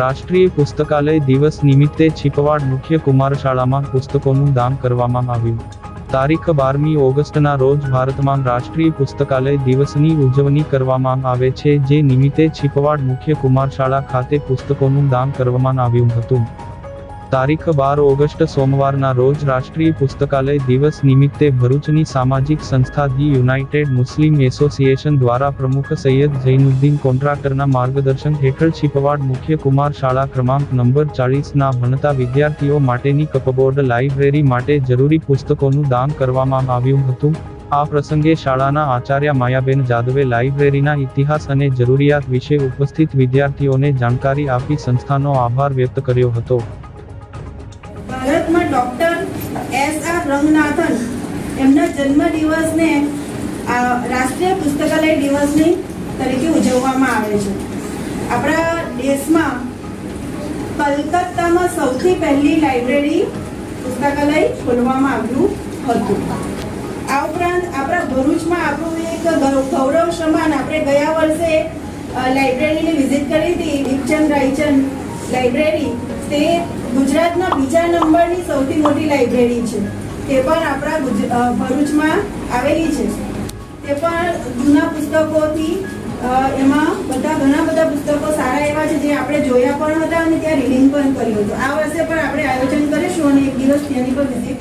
રાષ્ટ્રીય પુસ્તકાલય દિવસ નિમિત્તે છીપવાડ મુખ્ય કુમાર શાળામાં પુસ્તકોનું દાન કરવામાં આવ્યું. તારીખ બારમી ઓગસ્ટના રોજ ભારતમાં રાષ્ટ્રીય પુસ્તકાલય દિવસની ઉજવણી કરવામાં આવે છે, જે નિમિત્તે છીપવાડ મુખ્ય કુમાર શાળા ખાતે પુસ્તકોનું દાન કરવામાં આવ્યું હતું. તારીખ બાર ઓગસ્ટ સોમવારના રોજ રાષ્ટ્રીય પુસ્તકાલય દિવસ નિમિત્તે ભરૂચની સામાજિક સંસ્થા ધી યુનાઇટેડ મુસ્લિમ એસોસિએશન દ્વારા પ્રમુખ સૈયદ જૈનુદ્દીન કોન્ટ્રાક્ટરના માર્ગદર્શન હેઠળ છીપવાડ મુખ્ય કુમાર શાળા ક્રમાંક નંબર ચાળીસના ભણતા વિદ્યાર્થીઓ માટેની કપબોર્ડ લાઇબ્રેરી માટે જરૂરી પુસ્તકોનું દાન કરવામાં આવ્યું હતું. આ પ્રસંગે શાળાના આચાર્ય માયાબેન જાદવે લાઇબ્રેરીના ઇતિહાસ અને જરૂરિયાત વિશે ઉપસ્થિત વિદ્યાર્થીઓને જાણકારી આપી સંસ્થાનો આભાર વ્યક્ત કર્યો હતો. ભારતમાં ડોક્ટર એસ આર રંગનાથન એમના જન્મદિવસને આ રાષ્ટ્રીય પુસ્તકાલય દિવસની તરીકે ઉજવવામાં આવે છે. આપણા દેશમાં કલકત્તામાં સૌથી પહેલી લાઇબ્રેરી પુસ્તકાલય ખોલવામાં આવ્યું હતું. આ ઉપરાંત આપણા ભરૂચમાં આપણું એક ગૌરવ સમાન આપણે ગયા વર્ષે લાઇબ્રેરીની વિઝિટ કરી હતી, દીપચંદ રાયચંદ લાઇબ્રેરી. તે ગુજરાતના બીજા નંબરની સૌથી મોટી લાઇબ્રેરી છે. તે પણ આપણા ભરૂચમાં આવેલી છે. તે પણ જૂના પુસ્તકોથી એમાં બધા, ઘણા બધા પુસ્તકો સારા એવા છે જે આપણે જોયા પણ હતા અને ત્યાં રીડિંગ પણ કર્યું હતું. આ વર્ષે પણ આપણે આયોજન કરીશું અને એક દિવસ તેની પર વિઝિટ